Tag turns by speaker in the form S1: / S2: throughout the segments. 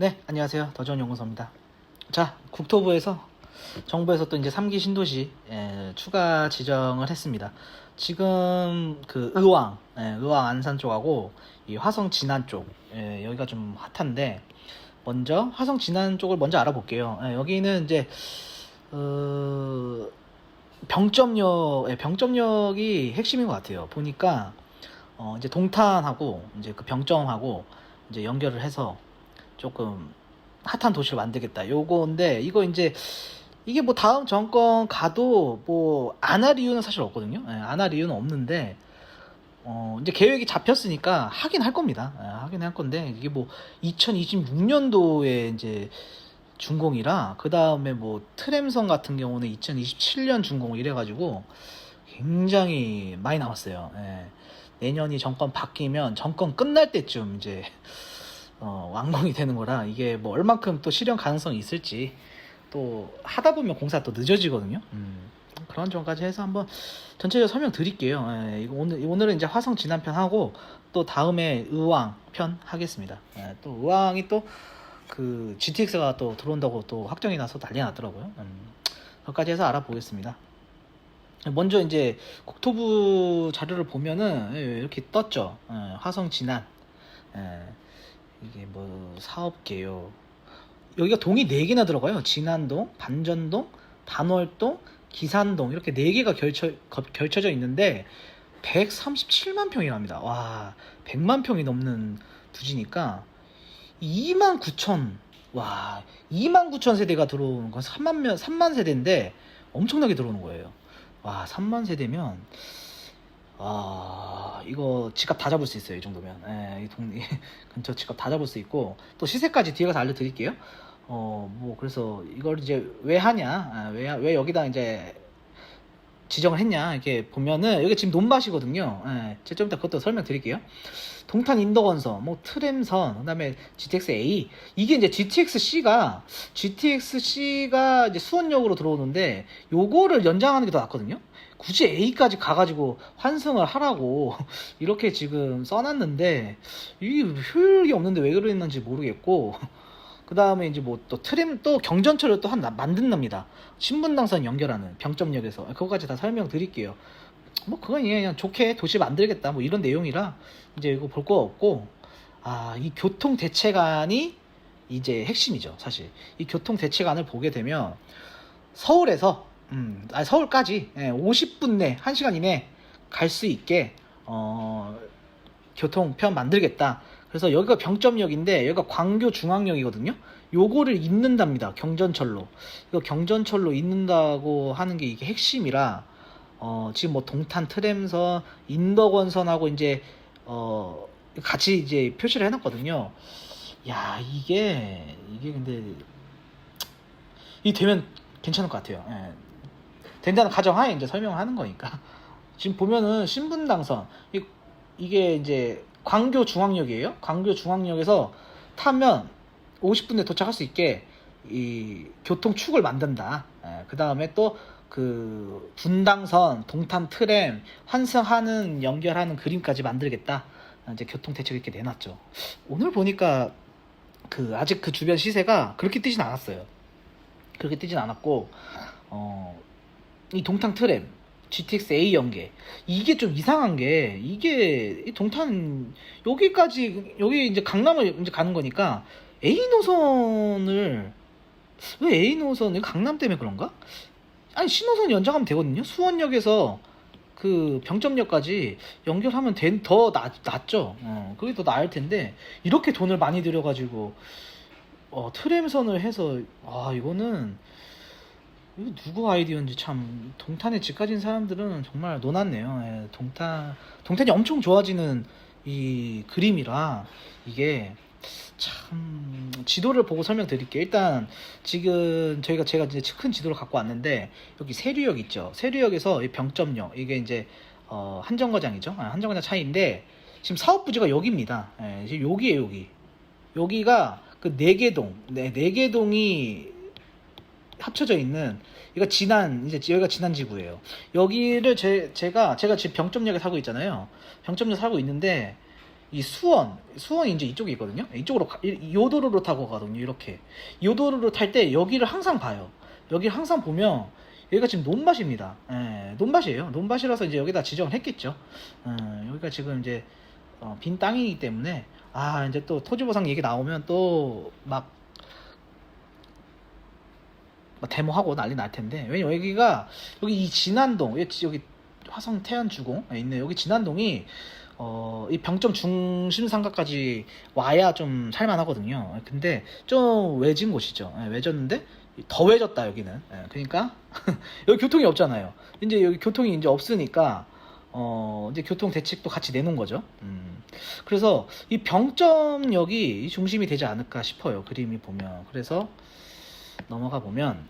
S1: 네, 안녕하세요. 더전 연구소입니다. 자, 국토부에서 정부에서 또 이제 3기 신도시 에, 추가 지정을 했습니다. 지금 그 의왕, 예, 의왕 안산 쪽하고 이 화성 진안 쪽 예, 여기가 좀 핫한데 먼저 화성 진안 쪽을 먼저 알아볼게요. 예, 여기는 이제 어, 병점역, 예, 병점역이 핵심인 것 같아요. 보니까 어, 이제 동탄하고 이제 그 병점하고 이제 연결을 해서 조금 핫한 도시를 만들겠다. 요거인데 이거 이제 이게 뭐 다음 정권 가도 뭐 안 할 이유는 사실 없거든요. 안 할 이유는 없는데 어 이제 계획이 잡혔으니까 하긴 할 겁니다. 예, 하긴 할 건데 이게 뭐 2026년도에 이제 준공이라 그 다음에 뭐 트램선 같은 경우는 2027년 준공 이래가지고 굉장히 많이 남았어요. 예. 내년이 정권 바뀌면 정권 끝날 때쯤 이제 어, 완공이 되는 거라 이게 뭐 얼만큼 또 실현 가능성이 있을지 또 하다 보면 공사 또 늦어지거든요. 음, 그런 점까지 해서 한번 전체적으로 설명 드릴게요. 예, 이거 오늘 오늘은 이제 화성 진안편 하고 또 다음에 의왕 편 하겠습니다. 예, 또 의왕이 또 그 GTX가 또 들어온다고 또 확정이 나서 난리 났더라고요. 음, 그것까지 해서 알아보겠습니다. 먼저 이제 국토부 자료를 보면은 예, 이렇게 떴죠. 예, 화성 진안. 예, 이게 뭐 사업계요. 여기가 동이 4개나 들어가요. 진안동, 반전동, 단월동, 기산동 이렇게 4개가 결쳐, 거- 결쳐져 있는데 137만 평이랍니다. 와, 100만 평이 넘는 부지니까 2만 9천 와, 2만 9천 세대가 들어오는 건 3만 명, 3만 세대인데 엄청나게 들어오는 거예요. 와, 3만 세대면 아, 이거 집값 다 잡을 수 있어요. 이 정도면. 예, 이 동, 이 근처 집값 다 잡을 수 있고 또 시세까지 뒤에 가서 알려드릴게요. 어, 뭐 그래서 이걸 이제 왜 하냐? 아, 왜, 왜 여기다 이제 지정을 했냐? 이렇게 보면은 여기 지금 논밭이거든요. 예, 제가 좀 이따 그것도 설명드릴게요. 동탄 인덕원선, 뭐 트램선, 그다음에 GTX A 이게 이제 GTX C가 GTX C가 이제 수원역으로 들어오는데 요거를 연장하는 게 더 낫거든요. 굳이 A까지 가가지고 환승을 하라고 이렇게 지금 써놨는데 이게 효율이 없는데 왜 그랬는지 모르겠고 그 다음에 이제 뭐 또 트램 또 경전철을 또 한 만든답니다. 신분당선 연결하는 병점역에서 그거까지 다 설명드릴게요. 뭐 그건 그냥 좋게 도시 만들겠다 뭐 이런 내용이라 이제 이거 볼 거 없고 아 이 교통 대책안이 이제 핵심이죠 사실 이 교통 대책안을 보게 되면 서울에서 음, 아니 서울까지 예, 50분 내 1시간 이내 갈 수 있게 어, 교통편 만들겠다. 그래서 여기가 병점역인데 여기가 광교 중앙역이거든요. 요거를 잇는답니다. 경전철로. 이거 경전철로 잇는다고 하는 게 이게 핵심이라 어, 지금 뭐 동탄 트램선, 인덕원선하고 이제 어, 같이 이제 표시를 해놨거든요. 야 이게 이게 근데 이 되면 괜찮을 것 같아요. 예. 된다는 가정하에 이제 설명을 하는 거니까. 지금 보면은 신분당선 이, 이게 이제 광교 중앙역이에요. 광교 중앙역에서 타면 50분 내에 도착할 수 있게 이 교통축을 만든다. 그 다음에 또 그 분당선, 동탄 트램, 환승하는 연결하는 그림까지 만들겠다. 이제 교통 대책 이렇게 내놨죠. 오늘 보니까 그 아직 그 주변 시세가 그렇게 뛰진 않았어요. 그렇게 뛰진 않았고 어, 이 동탄 트램 GTX A 연계 이게 좀 이상한 게 이게 이 동탄 여기까지 여기 이제 강남을 이제 가는 거니까 A 노선을 왜 A 노선을 강남 때문에 그런가? 아니 신호선 연장하면 되거든요. 수원역에서 그 병점역까지 연결하면 된, 더 낫, 낫죠. 어, 그게 더 나을 텐데 이렇게 돈을 많이 들여가지고 어, 트램선을 해서 아 이거는 이거 누구 아이디어인지 참 동탄에 집 가진 사람들은 정말 놀았네요. 예, 동탄 동탄이 엄청 좋아지는 이 그림이라 이게 참 지도를 보고 설명드릴게요. 일단 지금 저희가 제가 이제 큰 지도를 갖고 왔는데 여기 세류역 있죠. 세류역에서 이 병점역 이게 이제 어, 한정거장이죠. 아, 한정거장 차이인데 지금 사업 부지가 여기입니다. 예, 지금 여기에요 여기. 여기가 그 네개동, 네, 네개동이 합쳐져 있는 이거 진안 이제 여기가 진안 지구예요. 여기를 제 제가 제가 지금 병점역에 살고 있잖아요. 병점역 살고 있는데 이 수원, 수원이 이제 이쪽에 있거든요. 이쪽으로 가- 이- 요 도로로 타고 가거든요. 이렇게 요 도로로 탈 때 여기를 항상 봐요. 여기를 항상 보면 여기가 지금 논밭입니다. 예, 논밭이에요. 논밭이라서 이제 여기다 지정을 했겠죠. 음, 여기가 지금 이제 어, 빈 땅이기 때문에 아 이제 또 토지보상 얘기 나오면 또막 뭐 데모하고 난리 날 텐데 왜냐면 여기가 여기 이 진안동 여기, 화성 태안 주공에 있는 여기 진안동이 어, 이 병점 중심 상가까지 와야 좀 살만하거든요. 근데 좀 외진 곳이죠. 예, 외졌는데 더 외졌다 여기는. 예, 그러니까 여기 교통이 없잖아요. 이제 여기 교통이 이제 없으니까 어, 이제 교통 대책도 같이 내놓은 거죠. 음. 그래서 이 병점역이 이 중심이 되지 않을까 싶어요. 그림이 보면. 그래서 넘어가 보면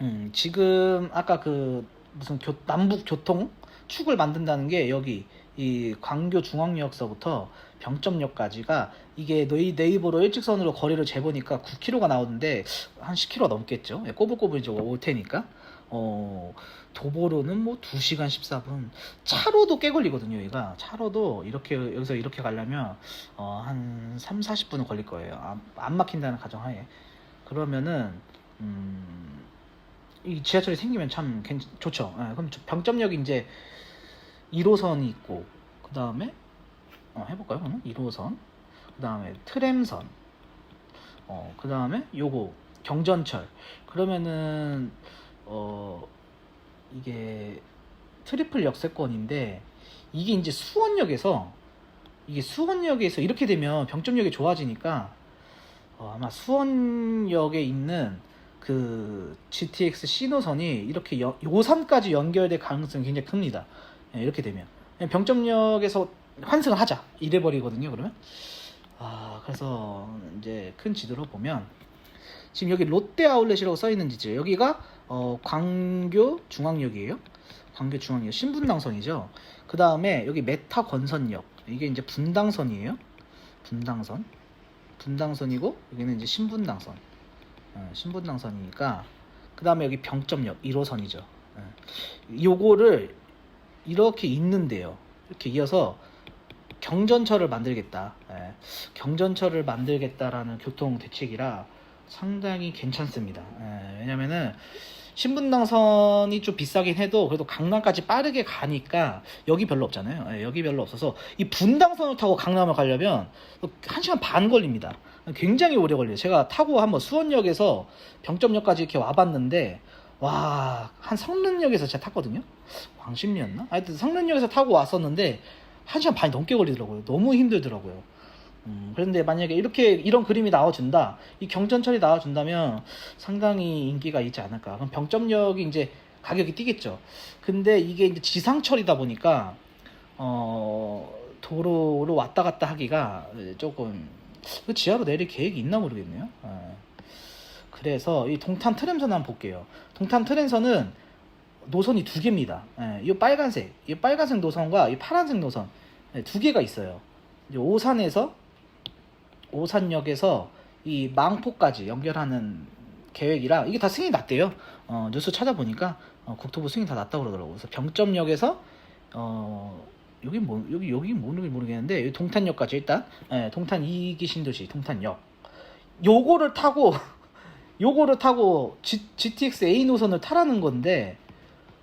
S1: 음, 지금 아까 그 무슨 교, 남북 교통 축을 만든다는 게 여기 이 광교 중앙역서부터 병점역까지가 이게 네이, 네이버로 일직선으로 거리를 재보니까 9km가 나오는데 한 10km 넘겠죠. 예, 꼬불꼬불 이제 올 테니까. 어, 도보로는 뭐 2시간 14분. 차로도 꽤 걸리거든요, 여기가. 차로도 이렇게, 여기서 이렇게 가려면, 어, 한 3, 40분은 걸릴 거예요. 안, 안 막힌다는 가정하에. 그러면은, 음, 이 지하철이 생기면 참 괜, 좋죠. 예, 그럼 저- 병점역이 이제 1호선이 있고, 그 다음에, 어, 해볼까요, 그러면? 1호선. 그 다음에 트램선. 어, 그 다음에 요거, 경전철. 그러면은, 어, 이게 트리플 역세권인데, 이게 이제 수원역에서, 이게 수원역에서 이렇게 되면 병점역이 좋아지니까, 어, 아마 수원역에 있는 그 GTX 신호선이 이렇게 여, 요선까지 연결될 가능성이 굉장히 큽니다. 예, 이렇게 되면 그냥 병점역에서 환승을 하자 이래 버리거든요. 그러면 아 그래서 이제 큰 지도로 보면 지금 여기 롯데 아울렛이라고 써 있는 지죠. 여기가 어, 광교 중앙역이에요. 광교 중앙역 신분당선이죠. 그 다음에 여기 메타 건선역 이게 이제 분당선이에요. 분당선 분당선이고 여기는 이제 신분당선. 어, 신분당선이니까 그 다음에 여기 병점역 1호선이죠. 요거를 이렇게 있는데요. 이렇게 이어서 경전철을 만들겠다. 예, 경전철을 만들겠다라는 교통 대책이라 상당히 괜찮습니다. 예, 왜냐면은 신분당선이 좀 비싸긴 해도 그래도 강남까지 빠르게 가니까 여기 별로 없잖아요. 예, 여기 별로 없어서 이 분당선을 타고 강남을 가려면 1시간 반 걸립니다. 굉장히 오래 걸려요. 제가 타고 한번 수원역에서 병점역까지 이렇게 와봤는데 와, 한 성능역에서 제가 탔거든요. 광신리였나? 하여튼 성능역에서 타고 왔었는데 1시간 반이 넘게 걸리더라고요. 너무 힘들더라고요. 음, 그런데 만약에 이렇게 이런 그림이 나와준다, 이 경전철이 나와준다면 상당히 인기가 있지 않을까. 그럼 병점역이 이제 가격이 뛰겠죠. 근데 이게 이제 지상철이다 보니까 어 도로로 왔다 갔다 하기가 조금 그 지하로 내릴 계획이 있나 모르겠네요. 어. 그래서 이 동탄 트램선 한번 볼게요. 동탄 트램선은 노선이 두 개입니다. 예, 이 빨간색, 이 빨간색 노선과 이 파란색 노선 예, 두 개가 있어요. 오산에서 오산역에서 이 망포까지 연결하는 계획이라 이게 다 승인이 났대요. 어, 뉴스 찾아보니까 어, 국토부 승인 다 났다고 그러더라고요. 그래서 병점역에서 어, 여기 뭐 여기 여기 모르긴 모르겠는데 여기 동탄역까지 일단 예, 동탄 이기 신도시 동탄역 요거를 타고 요거를 타고 G, GTX A 노선을 타라는 건데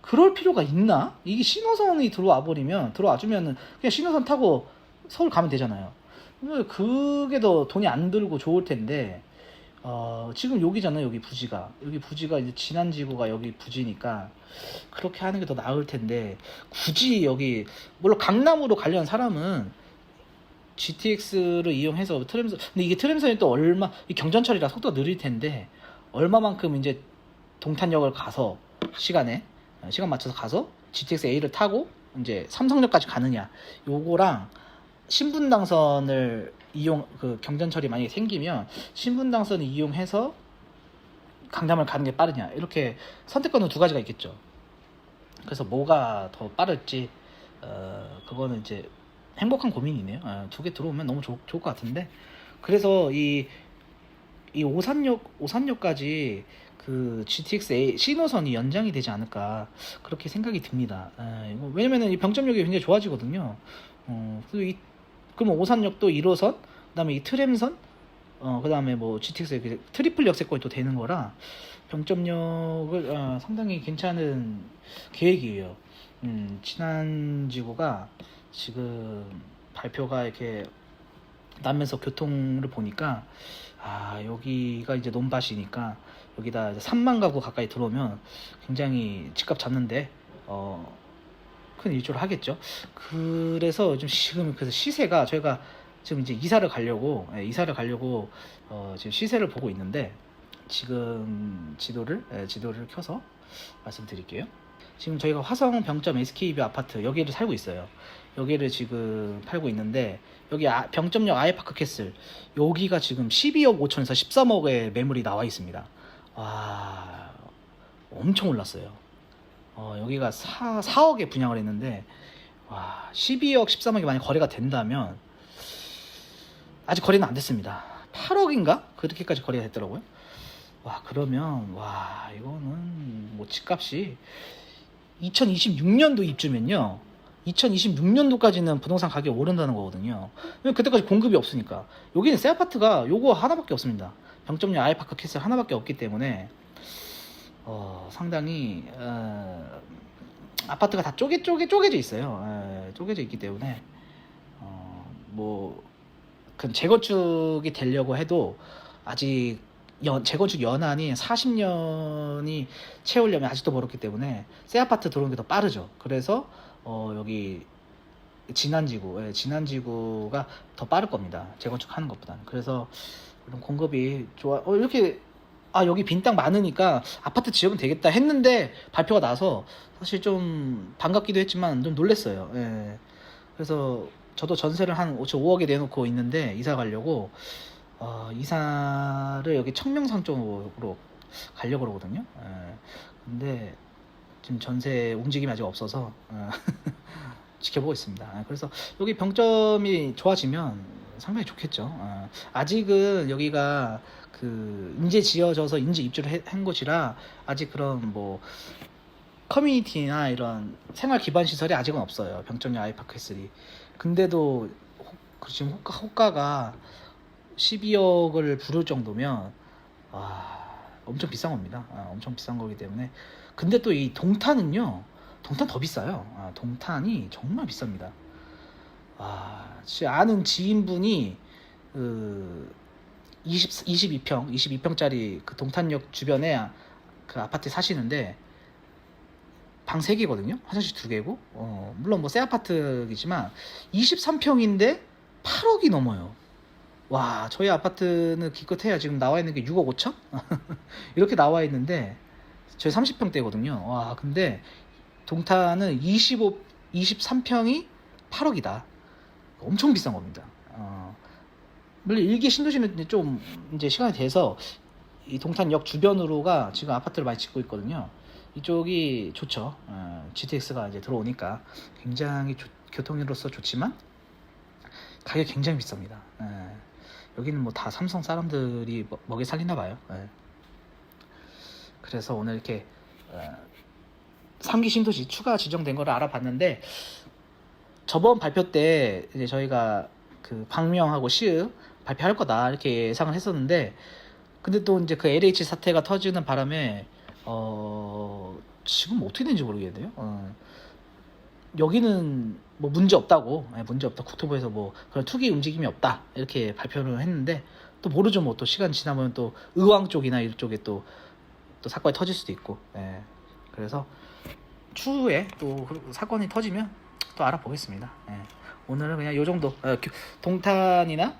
S1: 그럴 필요가 있나? 이게 신호선이 들어와 버리면 들어와 주면은 그냥 신호선 타고 서울 가면 되잖아요. 근데 그게 더 돈이 안 들고 좋을 텐데 어, 지금 여기잖아요. 여기 부지가 여기 부지가 이제 진안지구가 여기 부지니까 그렇게 하는 게 더 나을 텐데 굳이 여기 물론 강남으로 가려는 사람은 GTX를 이용해서 트램선 근데 이게 트램선이 또 얼마 이 경전철이라 속도가 느릴 텐데 얼마만큼 이제 동탄역을 가서 시간에 어, 시간 맞춰서 가서 GTX A를 타고 이제 삼성역까지 가느냐 요거랑 신분 당선을 이용 그 경전철이 만약에 생기면 신분 당선을 이용해서 강남을 가는 게 빠르냐 이렇게 선택권은 두 가지가 있겠죠. 그래서 뭐가 더 빠를지 어 그거는 이제 행복한 고민이네요. 어, 두개 들어오면 너무 좋, 좋을 것 같은데 그래서 이 이 오산역 오산역까지 그 GTX 신호선이 연장이 되지 않을까 그렇게 생각이 듭니다. 에, 이거 왜냐면은 이 병점역이 굉장히 좋아지거든요. 어, 그리고 이 그러면 오산역도 1호선, 그다음에 이 트램선, 어 그다음에 뭐 GTX 그 트리플 역세권이 또 되는 거라 병점역을 어, 상당히 괜찮은 계획이에요. 음, 지난지구가 지금 발표가 이렇게 나면서 교통을 보니까 아 여기가 이제 논밭이니까 여기다 이제 3만 가구 가까이 들어오면 굉장히 집값 잡는데 어, 큰 일조를 하겠죠. 그래서 좀 지금 그래서 시세가 저희가 지금 이제 이사를 가려고 예, 이사를 가려고 어, 지금 시세를 보고 있는데 지금 지도를 예, 지도를 켜서 말씀드릴게요. 지금 저희가 화성 병점 SKB 아파트 여기를 살고 있어요. 여기를 지금 팔고 있는데 여기 아- 병점역 아이파크 캐슬 여기가 지금 12억 5천에서 13억의 매물이 나와 있습니다. 와 엄청 올랐어요. 어, 여기가 4, 4억에 분양을 했는데 와 12억 13억이 만약 거래가 된다면 아직 거래는 안 됐습니다. 8억인가? 그렇게까지 거래가 됐더라고요. 와 그러면 와 이거는 뭐 집값이 2026년도 입주면요. 2026년도까지는 부동산 가격이 오른다는 거거든요. 그때까지 공급이 없으니까. 여기는 새 아파트가 요거 하나밖에 없습니다. 병점역 아이파크 캐슬 하나밖에 없기 때문에 어, 상당히 어, 아파트가 다 쪼개 쪼개 쪼개져 있어요 에, 쪼개져 있기 때문에 어, 뭐그 재건축이 되려고 해도 아직 연, 재건축 연한이 40년이 채우려면 아직도 멀었기 때문에 새 아파트 들어오는 게 더 빠르죠. 그래서 어, 여기 진안지구, 예, 진안지구가 더 빠를 겁니다. 재건축하는 것보다는. 그래서 이런 공급이 좋아. 어, 이렇게 아 여기 빈 땅 많으니까 아파트 지으면 되겠다 했는데 발표가 나서 사실 좀 반갑기도 했지만 좀 놀랬어요. 예. 그래서 저도 전세를 한 5억, 에 내놓고 있는데 이사 가려고 어, 이사를 여기 청명산 쪽으로 가려고 그러거든요. 예. 근데 지금 전세 움직임이 아직 없어서 어, 지켜보고 있습니다. 아, 그래서 여기 병점이 좋아지면 상당히 좋겠죠. 어, 아직은 여기가 그 인재 지어져서 인재 입주를 해- 한 곳이라 아직 그런 뭐 커뮤니티나 이런 생활 기반 시설이 아직은 없어요. 병점역 아이파크 S3. 근데도 호- 그 지금 호가, 호가가 12억을 부를 정도면 와 엄청 비싼 겁니다. 아, 엄청 비싼 거기 때문에 근데 또 이 동탄은요 동탄 더 비싸요. 아, 동탄이 정말 비쌉니다. 아, 제 아는 지인분이 그 20, 22평, 22평짜리 그 동탄역 주변에 그 아파트 사시는데 방 3개거든요. 화장실 2개고. 어, 물론 뭐 새 아파트이지만 23평인데 8억이 넘어요. 와, 저희 아파트는 기껏해야 지금 나와 있는 게 6억 5천? 이렇게 나와 있는데 저희 30평대거든요. 와, 근데 동탄은 25, 23평이 8억이다. 엄청 비싼 겁니다. 어, 물론 일기 신도시는 이제 좀 이제 시간이 돼서 이 동탄역 주변으로가 지금 아파트를 많이 짓고 있거든요. 이쪽이 좋죠. 어, GTX가 이제 들어오니까 굉장히 좋- 교통으로서 좋지만 가격이 굉장히 비쌉니다. 예. 여기는 뭐 다 삼성 사람들이 먹- 먹여 살리나 봐요. 예. 그래서 오늘 이렇게 어, 3기 신도시 추가 지정된 거를 알아봤는데 저번 발표 때 이제 저희가 그 방명하고 시읍 발표할 거다 이렇게 예상을 했었는데 근데 또 이제 그 LH 사태가 터지는 바람에 어 지금 어떻게 되는지 모르겠네요. 어, 여기는 뭐 문제 없다고 예, 문제 없다 국토부에서 뭐 그런 투기 움직임이 없다 이렇게 발표를 했는데 또 모르죠 뭐 또 시간 지나면 또 의왕 쪽이나 이쪽에 또 또 사건이 터질 수도 있고 예. 그래서 추후에 또그 사건이 터지면 또 알아보겠습니다. 예. 오늘은 그냥 요 정도 어, 교- 동탄이나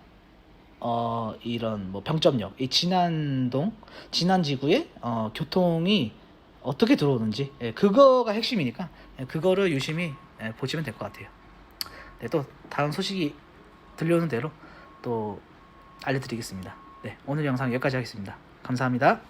S1: 어 이런 뭐 병점역 이 진안동 진안지구의 어 교통이 어떻게 들어오는지 예, 그거가 핵심이니까 예, 그거를 유심히 예, 보시면 될 것 같아요. 네, 또 다음 소식이 들려오는 대로 또 알려드리겠습니다. 네, 오늘 영상 여기까지 하겠습니다. 감사합니다.